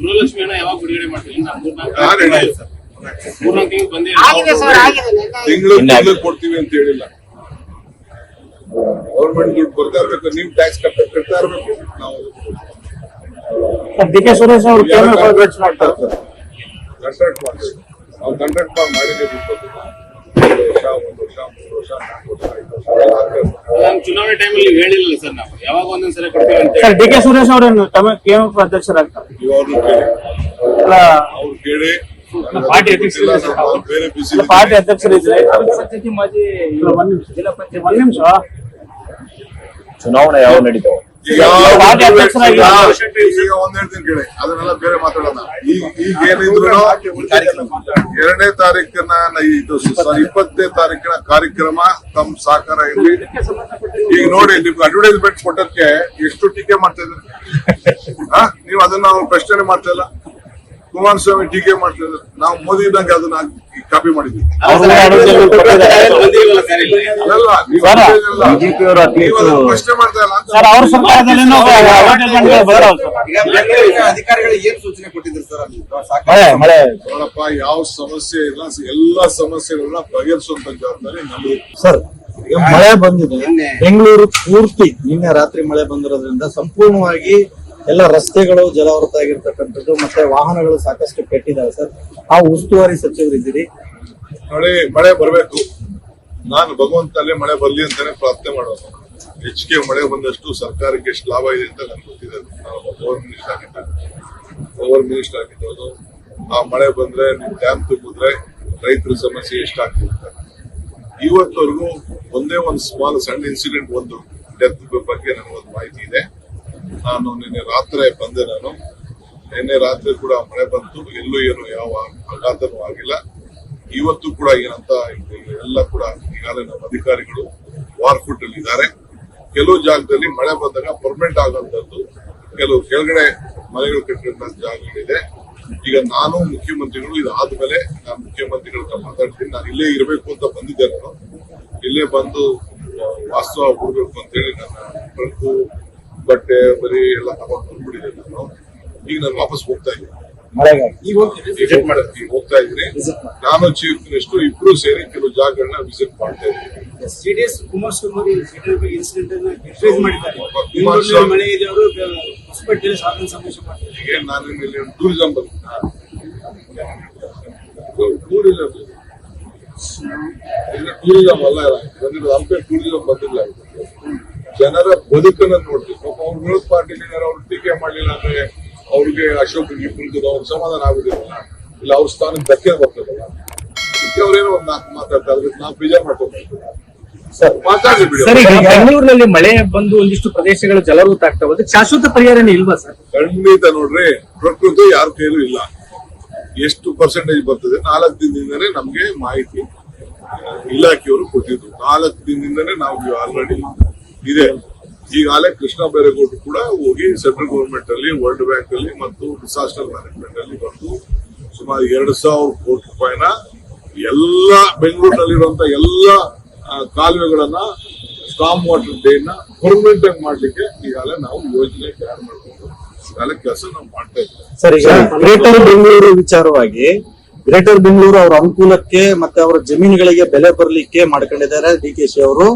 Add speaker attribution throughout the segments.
Speaker 1: ಗೃಹಲಕ್ಷ್ಮಿ ಹಣ ಯಾವಾಗ ಬಿಡುಗಡೆ ಮಾಡ್ತೀವಿ ಮೂರ್ನಾಲ್ಕು ತಿಂಗಳು ಬಂದೇ
Speaker 2: ಆಗಿದೆ ಸರ್ ಆಗಿದೆ.
Speaker 3: ತಿಂಗಳು ತಿಂಗಳು ಕೊಡ್ತೀವಿ ಅಂತ ಹೇಳಿಲ್ಲ. ಗೌರ್ಮೆಂಟ್ ದುಡ್ಡು ಬರ್ತಾ ಇರ್ಬೇಕು ನೀವು ಟ್ಯಾಕ್ಸ್ ಕಟ್ತಾ ಇರ್ಬೇಕು. ನಾವು
Speaker 4: ಡಿ ಕೆ ಸುರೇಶ್ ಅವರು ಖರ್ಚು ಮಾಡ್ತಾರೆ.
Speaker 3: ಮಾಡ್ತೀವಿ. ನಾವು ಕಾಂಟ್ರಾಕ್ಟ್ ಮಾಡಿ ದುಡ್ಡು ಬರ್ತಿಲ್ಲ. ಎರಡು ವರ್ಷ ಒಂದು ವರ್ಷ ಮೂರು ವರ್ಷ ನಾಲ್ಕು ವರ್ಷ ಐದು ವರ್ಷ ಎಲ್ಲ ಆಗ್ತದೆ.
Speaker 1: ನಾನು ಚುನಾವಣೆ ಟೈಮಲ್ಲಿ ಹೇಳಿಲ್ಲ ಸರ್ ನಾವು. ಯಾವಾಗ ಒಂದೊಂದ್ಸಲ ಕೊಡ್ತೀವಿ ಅಂತ
Speaker 4: ಸರ್ ಡಿ ಕೆ ಸುರೇಶ್ ಅವರೇನು ತಮ್ಮ ಕೆಎಂಎಫ್ ಅಧ್ಯಕ್ಷರಾಗ್ತಾರೆ.
Speaker 3: ಇವ್ರನ್ನ ಕೇಳಿ
Speaker 4: ಅಲ್ಲ
Speaker 3: ಅವ್ರು ಕೇಳಿ
Speaker 4: ಪಾರ್ಟಿ ಅಧ್ಯಕ್ಷರು
Speaker 3: ಇಲ್ಲ ಸರ್, ಅವ್ರು ಬೇರೆ ಬಿಸಿ
Speaker 4: ಅಲ್ಲ, ಪಾರ್ಟಿ ಅಧ್ಯಕ್ಷರಿದ್ರೆ ಮಾಜಿ ಒಂದ್ ನಿಮಿಷ. ಜಿಲ್ಲಾ ಪಂಚಾಯತ್ ಒಂದ್ ನಿಮಿಷ.
Speaker 5: ಚುನಾವಣೆ ಯಾವ ನಡೀತಾವೆ?
Speaker 3: ಈಗ
Speaker 4: ಪಾರ್ಟಿ ಅಧ್ಯಕ್ಷರಾಗಿ
Speaker 3: ಒಂದ್ ಹೇಳ್ತೀನಿ ಕೇಳಿ. ಅದನ್ನೆಲ್ಲ ಬೇರೆ ಮಾತಾಡೋಣ. ಈಗ ಈಗ ಏನಿದ್ರು ಎರಡನೇ ತಾರೀಕಿನ ಇದು ಇಪ್ಪತ್ತನೇ ತಾರೀಕಿನ ಕಾರ್ಯಕ್ರಮ ತಮ್ಮ ಸಹಕಾರ ಇರಲಿ. ಈಗ ನೋಡಿ ನಿಮ್ಗೆ ಅಡ್ವರ್ಟೈಸ್ಮೆಂಟ್ ಕೊಟ್ಟಕ್ಕೆ ಎಷ್ಟು ಟೀಕೆ ಮಾಡ್ತಾ ಇದ್ದಾರೆ ಆ? ನೀವು ಅದನ್ನ ನಾವು ಪ್ರಶ್ನೆ ಮಾಡ್ತಾ ಇಲ್ಲ. ಕುಮಾರಸ್ವಾಮಿ ಟೀಕೆ ಮಾಡ್ತಾ ಇದ್ದಾರೆ ನಾವು ಮೋದಿ ಇದ್ದಂಗೆ ಅದನ್ನ ಕಾಪಿ ಮಾಡಿದ್ವಿ. ಪ್ರಶ್ನೆ ಮಾಡ್ತಾ ಇಲ್ಲ
Speaker 6: ಅಧಿಕಾರಿಗಳಿಗೆ ಏನ್ ಸೂಚನೆ ಕೊಟ್ಟಿದ್ರು ಸರ್
Speaker 3: ನೋಡಪ್ಪ ಯಾವ ಸಮಸ್ಯೆ ಇಲ್ಲ. ಎಲ್ಲಾ ಸಮಸ್ಯೆಗಳನ್ನ ಬಗೆಹರಿಸುವಂತ ಜವಾಬ್ದಾರಿ ನಮ್ದು.
Speaker 7: ಸರ್ ಈಗ ಮಳೆ ಬಂದಿದೆ. ಬೆಂಗಳೂರು ಪೂರ್ತಿ ನಿನ್ನೆ ರಾತ್ರಿ ಮಳೆ ಬಂದಿರೋದ್ರಿಂದ ಸಂಪೂರ್ಣವಾಗಿ ಎಲ್ಲ ರಸ್ತೆಗಳು ಜಲಾವೃತ ಆಗಿರ್ತಕ್ಕಂಥದ್ದು ಮತ್ತೆ ವಾಹನಗಳು ಸಾಕಷ್ಟು ಕೆಟ್ಟಿದ್ದಾವೆ ಸರ್. ಆ ಉಸ್ತುವಾರಿ ಸಚಿವರಿದ್ದೀರಿ
Speaker 3: ಮಳೆ ಮಳೆ ಬರಬೇಕು. ನಾನು ಭಗವಂತಲ್ಲೇ ಮಳೆ ಬರಲಿ ಅಂತಾನೆ ಪ್ರಾರ್ಥನೆ ಮಾಡೋದು. ಹೆಚ್ಚಿಗೆ ಮಳೆ ಬಂದಷ್ಟು ಸರ್ಕಾರಕ್ಕೆ ಎಷ್ಟು ಲಾಭ ಇದೆ ಅಂತ ನಾನು ಗೊತ್ತಿದೆ. ನಾನು ಪವರ್ ಮಿನಿಸ್ಟರ್ ಆಗಿದ್ದೆ. ಪವರ್ ಮಿನಿಸ್ಟರ್ ಆಗಿದ್ದು ಆ ಮಳೆ ಬಂದ್ರೆ ನಿಮ್ ಡ್ಯಾಮ್ ತುಂಬಿದ್ರೆ ರೈತರ ಸಮಸ್ಯೆ ಎಷ್ಟಾಗ್ತಿರುತ್ತೆ? ಇವತ್ತವರೆಗೂ ಒಂದೇ ಒಂದು ಸ್ಮಾಲ್ ಸಣ್ಣ ಇನ್ಸಿಡೆಂಟ್ ಒಂದು ಡೆತ್ ಬಗ್ಗೆ ನನಗೊಂದು ಮಾಹಿತಿ ಇದೆ. ನಾನು ನಿನ್ನೆ ರಾತ್ರಿ ಬಂದೆ ನಾನು. ನಿನ್ನೆ ರಾತ್ರಿ ಕೂಡ ಮಳೆ ಬಂತು, ಎಲ್ಲೂ ಏನು ಯಾವ ಆಘಾತನೂ ಆಗಿಲ್ಲ. ಇವತ್ತು ಕೂಡ ಏನಂತ ಎಲ್ಲ ಕೂಡ ಈಗಾಗಲೇ ನಮ್ಮ ಅಧಿಕಾರಿಗಳು ವಾರ್ಫುಟ್ ಅಲ್ಲಿ ಇದ್ದಾರೆ ಕೆಲವು ಜಾಗದಲ್ಲಿ ಮಳೆ ಬಂದಾಗ ಪರ್ಮನೆಂಟ್ ಆಗುವಂತದ್ದು ಕೆಲವು ಕೆಳಗಡೆ ಮನೆಗಳು ಕಟ್ಟಿದಂತ ಜಾಗಗಳಿದೆ. ಈಗ ನಾನು ಮುಖ್ಯಮಂತ್ರಿಗಳು ಇದಾದ್ಮೇಲೆ ನಾನು ಮುಖ್ಯಮಂತ್ರಿಗಳ ಮಾತಾಡ್ತೀನಿ. ನಾನು ಇಲ್ಲೇ ಇರಬೇಕು ಅಂತ ಬಂದಿದ್ದೆ ನಾನು. ಇಲ್ಲೇ ಬಂದು ವಾಸ್ತವ ಬಿಡ್ಬೇಕು ಅಂತೇಳಿ ನನ್ನ ಟ್ರಕ್ಕು ಬಟ್ಟೆ ಬರಿ ಎಲ್ಲ ತಗೊಂಡು ಬಂದ್ಬಿಟ್ಟಿದ್ದೆ ನಾನು. ಈಗ ನಾನು ವಾಪಸ್ ಹೋಗ್ತಾ ಇದ್ದೀನಿ.
Speaker 5: ಈಗ
Speaker 3: ವಿಸಿಟ್ ಮಾಡಕ್ಕೆ ಹೋಗ್ತಾ ಇದ್ದೀನಿ. ನಾನು ಚೀಫ್ ಮಿನಿಸ್ಟರ್ ಇಬ್ರು ಸೇರಿ ಕೆಲವು ಜಾಗಗಳನ್ನ ವಿಸಿಟ್ ಮಾಡ್ತಾ ಇದ್ದೀನಿ.
Speaker 2: ಕುಮಾರಸ್ವಾಮಿ ಇನ್ಸಿಡೆಂಟ್ ಮಳೆ ಇದೆ ಅವರು ಹೊಸಪೇಟೆಯಲ್ಲಿ ಸಾಧನ ಸಮಾವೇಶ ಮಾಡ್ತಾರೆ.
Speaker 3: ಈಗ ನಾನು ಇಲ್ಲಿ ಟೂರಿಸಂ ಬಂದ ಟೂರಿಸಂ ಟೂರಿಸಂ ಅಲ್ಲ ಬಂದಿರೋದು ಹಂಪೆ ಟೂರಿಸಂ ಬಂದಿಲ್ಲ. ಜನರ ಬದುಕನ್ನ ನೋಡ್ತೀವಿ ಅವ್ರ ವಿರೋಧ ಪಾರ್ಟಿ ಅವ್ರು ಟೀಕೆ ಮಾಡಲಿಲ್ಲ ಅಂದ್ರೆ ಅವ್ರಿಗೆ ಅಶೋಕ್ ಇಬ್ಬರಿಗೂ ಅವ್ರ ಸಮಾಧಾನ ಆಗುದಿಲ್ಲ. ಇಲ್ಲ ಅವ್ರ ಸ್ಥಾನಕ್ಕೆ ಧಕ್ಕೆ ಬರ್ತದಲ್ಲ. ಅವ್ರೇನೋ ಒಂದ್ ನಾಲ್ಕು ಮಾತಾಡ್ತಾರೆ ನಾವು ಬೇಜಾರು ಬಿಡಿ.
Speaker 4: ಸರ್ ಈಗ ಬೆಂಗಳೂರಿನಲ್ಲಿ ಮಳೆ ಬಂದು ಒಂದಿಷ್ಟು ಪ್ರದೇಶಗಳು ಆಗ್ತಾ ಅದಕ್ಕೆ ಶಾಶ್ವತ ಪರಿಹಾರ ಇಲ್ವಾ ಸರ್?
Speaker 3: ಖಂಡಿತ ನೋಡ್ರಿ ಪ್ರಕೃತಿ ಯಾರ ಕೈಲೂ ಇಲ್ಲ. ಎಷ್ಟು ಪರ್ಸೆಂಟೇಜ್ ಬರ್ತದೆ? ನಾಲ್ಕು ದಿನದಿಂದನೇ ನಮ್ಗೆ ಮಾಹಿತಿ ಇಲಾಖೆಯವರು ಕೊಟ್ಟಿದ್ರು ನಾಲ್ಕು ದಿನದಿಂದನೇ ನಾವು ಆಲ್ರೆಡಿ ಇದೆ. ಈಗಾಗಲೇ ಕೃಷ್ಣ ಬೈರೇಗೌಡ ಕೂಡ ಹೋಗಿ ಸೆಂಟ್ರಲ್ ಗೌರ್ಮೆಂಟ್ ಅಲ್ಲಿ ವರ್ಲ್ಡ್ ಬ್ಯಾಂಕ್ ಅಲ್ಲಿ ಮತ್ತು ಡಿಸಾಸ್ಟರ್ ಮ್ಯಾನೇಜ್ಮೆಂಟ್ ಅಲ್ಲಿ ಬಂದು ಸುಮಾರು ಎರಡು ಸಾವಿರ ಕೋಟಿ ರೂಪಾಯಿನ ಎಲ್ಲ ಬೆಂಗಳೂರಿನಲ್ಲಿರುವಂತ ಎಲ್ಲ ಕಾಲುವೆಗಳನ್ನ ಸ್ಟಾಮ್ ವಾಟರ್ ಡೇನ ಪರ್ಮನೆಂಟ್ ಆಗಿ ಮಾಡ್ಲಿಕ್ಕೆ ಈಗಾಗಲೇ ನಾವು ಯೋಜನೆ ತಯಾರು ಮಾಡ್ಕೊಂಡು ಈಗಾಗಲೇ ಕೆಲಸ ನಾವು ಮಾಡ್ತಾ ಇದ್ದೇವೆ.
Speaker 7: ಸರ್ ಈಗ ಗ್ರೇಟರ್ ಬೆಂಗಳೂರು ವಿಚಾರವಾಗಿ ಗ್ರೇಟರ್ ಬೆಂಗಳೂರು ಅವರ ಅನುಕೂಲಕ್ಕೆ ಮತ್ತೆ ಅವರ ಜಮೀನುಗಳಿಗೆ ಬೆಲೆ ಬರಲಿಕ್ಕೆ ಮಾಡ್ಕೊಂಡಿದ್ದಾರೆ. ಡಿ ಕೆ ಶಿ ಅವರು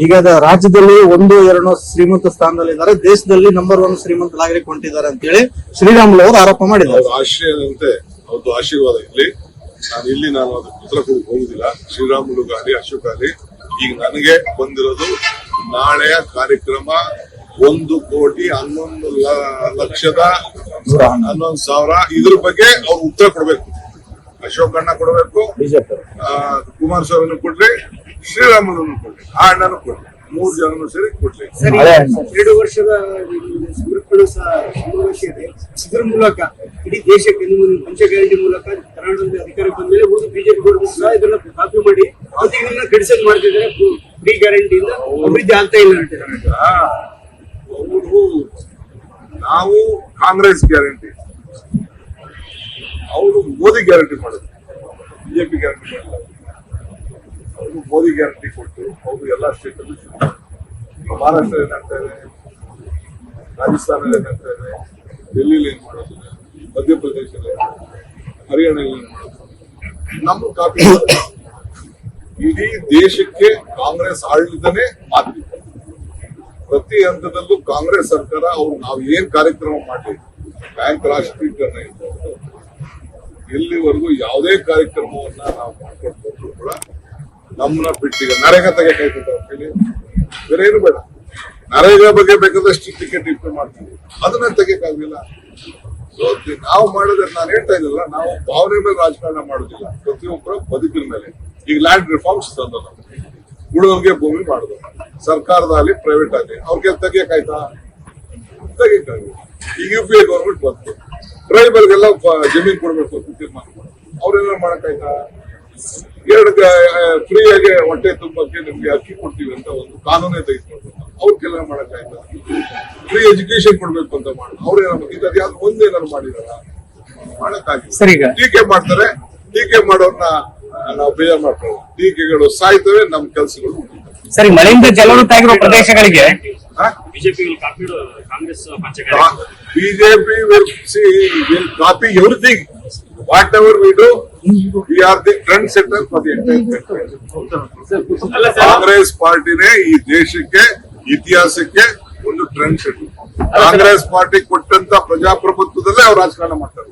Speaker 7: ಈಗ ಅದ ರಾಜ್ಯದಲ್ಲಿ ಒಂದು ಎರಡು ಶ್ರೀಮಂತ ಸ್ಥಾನದಲ್ಲಿ ಇದ್ದಾರೆ ದೇಶದಲ್ಲಿ ನಂಬರ್ ಒನ್ ಶ್ರೀಮಂತ ನಾಗರಿಕ ಹೊಂಟಿದ್ದಾರೆ ಅಂತೇಳಿ ಶ್ರೀರಾಮುಲು ಅವರು ಆರೋಪ ಮಾಡಿದ್ದಾರೆ.
Speaker 3: ಆಶ್ರಯದಂತೆ ಅವ್ರದ್ದು ಆಶೀರ್ವಾದ ಇಲ್ಲಿ ನಾನು ಇಲ್ಲಿ ನಾನು ಅದಕ್ಕೆ ಉತ್ತರ ಕೊಡಕ್ಕೆ ಹೋಗುದಿಲ್ಲ. ಶ್ರೀರಾಮುಲು ಗಾಲಿ ಅಶೋಕ್ ಗಾಲಿ. ಈಗ ನನಗೆ ಬಂದಿರೋದು ನಾಳೆಯ ಕಾರ್ಯಕ್ರಮ ಒಂದು ಕೋಟಿ ಹನ್ನೊಂದು ಲಕ್ಷದ ಹನ್ನೊಂದು. ಸಾವಿರ. ಇದ್ರ ಬಗ್ಗೆ ಅವ್ರು ಉತ್ತರ ಕೊಡ್ಬೇಕು. ಅಶೋಕ್ ಅಣ್ಣ ಕೊಡಬೇಕು.
Speaker 7: ಬಿಜೆಪಿ.
Speaker 3: ಆ, ಕುಮಾರಸ್ವಾಮಿನೂ ಕೊಡ್ಲಿ ಕೊಡ್ಲಿ ಆ ಅಣ್ಣನೂ ಕೊಡ್ಲಿ ಮೂರು ಜನನು ಸೇರಿ ಕೊಡ್ಲಿ.
Speaker 2: ಸರಿ. ಎರಡು ವರ್ಷದ ಸಮರ್ಪಣಾ ಸಮಾವೇಶ ಇದೆ. ಇದ್ರ ಮೂಲಕ ಇಡೀ ದೇಶಕ್ಕೆ ನಿಮ್ಮ ಪಂಚ ಗ್ಯಾರಂಟಿ ಮೂಲಕ ಕರ್ನಾಟಕದ ಅಧಿಕಾರಕ್ಕೆ ಬಂದ ಮೇಲೆ ಉಳಿದು ಬಿಜೆಪಿ ಗೌರವ ಸಹ ಇದನ್ನ ಕಾಪಿ ಮಾಡಿ ಇದನ್ನ ಕ್ರಿಟಿಸೈಸ್ ಮಾಡ್ತಿದ್ದಾರೆ. ಫ್ರೀ ಗ್ಯಾರಂಟಿಯಿಂದ ಅಭಿವೃದ್ಧಿ ಆಗ್ತಾ ಇಲ್ಲ ಅಂತಾರೆ
Speaker 3: ಅವರು ನಾವು ಕಾಂಗ್ರೆಸ್ ಗ್ಯಾರಂಟಿ ಅವರು ಮೋದಿ ಗ್ಯಾರಂಟಿ ಮಾಡಿದ್ರು. ಬಿಜೆಪಿ ಗ್ಯಾರಂಟಿ ಮಾಡಿಲ್ಲ ಅವರು ಮೋದಿ ಗ್ಯಾರಂಟಿ ಕೊಟ್ಟು ಅವರು ಎಲ್ಲ ಸ್ಟೇಟ್ ಅಲ್ಲೂ ಶುರು ಮಾಡಿದ್ರು. ಈಗ ಮಹಾರಾಷ್ಟ್ರ ಏನಾಗ್ತಾ ಇದೆ, ರಾಜಸ್ಥಾನದಲ್ಲಿ ಏನಾಗ್ತಾ ಇದೆ ಡೆಲ್ಲಿಲಿ ಏನ್ ಮಾಡೋದು, ಮಧ್ಯಪ್ರದೇಶದಲ್ಲಿ? ಹರಿಯಾಣದಲ್ಲಿ ಏನ್ ಮಾಡೋದು ನಮ್ಮ ಕಾಪಿ. ಇಡೀ ದೇಶಕ್ಕೆ ಕಾಂಗ್ರೆಸ್ ಆಡಳಿತನೇ ಮಾತು ಪ್ರತಿ ಹಂತದಲ್ಲೂ ಕಾಂಗ್ರೆಸ್ ಸರ್ಕಾರ ಅವ್ರು ನಾವು ಏನ್ ಕಾರ್ಯಕ್ರಮ ಮಾಡಿ ಬ್ಯಾಂಕ್ ರಾಷ್ಟ್ರೀಕರಣ ಇರ್ಬೋದು ಎಲ್ಲಿವರೆಗೂ ಯಾವುದೇ ಕಾರ್ಯಕ್ರಮವನ್ನ ನಾವು ಮಾಡ್ಕೊಂಡು ಕೂಡ ನಮ್ಮನ್ನ ಬಿಟ್ಟಿಗ ನರೇಗಾ ತೆಗೆಕಾಯ್ತದೆ ಹೇಳಿ. ಬೇರೆ ಏನು ಬೇಡ. ನರೇಗಾ ಬಗ್ಗೆ ಬೇಕಾದಷ್ಟು ಟಿಕೆಟ್ ಇಟ್ಟು ಮಾಡ್ತೀವಿ. ಅದನ್ನ ತೆಗೆಯಕ್ಕಾಗಲಿಲ್ಲ ಸೊ ನಾವು ಮಾಡಿದ್ರೆ ನಾನು ಹೇಳ್ತಾ ಇದ್ದಲ್ಲ, ನಾವು ಭಾವನೆ ಮೇಲೆ ರಾಜಕಾರಣ ಮಾಡೋದಿಲ್ಲ. ಪ್ರತಿಯೊಬ್ಬರ ಬದುಕಿನ ಮೇಲೆ. ಈಗ ಲ್ಯಾಂಡ್ ರಿಫಾರ್ಮ್ಸ್ ತಂದ ಉಳಿದವ್ರಿಗೆ ಭೂಮಿ ಮಾಡುದು. ಸರ್ಕಾರದಲ್ಲಿ ಪ್ರೈವೇಟ್ ಆಗಲಿ ಅವ್ರಿಗೆ ತೆಗಿಯಕಾಯ್ತಾ? ತೆಗಿಯಕ್ಕಾಗಲ್ಲ ಈಗ ಯು ಪಿ ಐ ಗೌರ್ಮೆಂಟ್ ಬಂತು. ಟ್ರೈಬಲ್ಗೆಲ್ಲ ಜಮೀನ್ ಕೊಡ್ಬೇಕು ಅಂತ ತೀರ್ಮಾನ ಮಾಡಿ ಅವ್ರೇನಾರು ಮಾಡಕ್ಕಾಯ್ತಾ? ಎರಡು ಫ್ರೀಯಾಗಿ ಹೊಟ್ಟೆ ತುಂಬಕ್ಕೆ ನಿಮ್ಗೆ ಅಕ್ಕಿ ಕೊಡ್ತೀವಿ ಅಂತ ಒಂದು ಕಾನೂನೇ ತೆಗೆದುಕೊಂಡು ಅವ್ರಿಗೆಲ್ಲ ಮಾಡಕ್ಕಾಯ್ತಾ ಫ್ರೀ ಎಜುಕೇಶನ್ ಕೊಡ್ಬೇಕು ಅಂತ ಮಾಡಿ ಅವ್ರೇನಾರು ಇದು ಯಾವ್ದು ಒಂದೇನಾರು ಮಾಡಿದಾರ ಮಾಡಕ್ಕಾಗಿಲ್ಲ ಟೀಕೆ ಮಾಡ್ತಾರೆ ಟೀಕೆ ಮಾಡೋರ್ನ ನಾವು ಬೇಜಾರ್ ಮಾಡ್ತಾರೆ ಟೀಕೆಗಳು ಸಾಯ್ತವೆ ನಮ್ ಕೆಲ್ಸಗಳು.
Speaker 4: ಸರಿ ಮಳೆಯಿಂದ ಜಲವೃತ ಆಗಿರುವ ಪ್ರದೇಶಗಳಿಗೆ
Speaker 1: BJP
Speaker 3: will copy everything whatever we do we are the trend setter for the Congress ಪಾರ್ಟಿನೇ ಈ ದೇಶಕ್ಕೆ ಇತಿಹಾಸಕ್ಕೆ ಒಂದು ಟ್ರೆಂಡ್ ಸೆಟರ್ ಕಾಂಗ್ರೆಸ್ ಪಾರ್ಟಿ ಕೊಟ್ಟಂತ ಪ್ರಜಾಪ್ರಭುತ್ವದಲ್ಲೇ ಅವ್ರು ರಾಜಕಾರಣ ಮಾಡ್ತಾರೆ.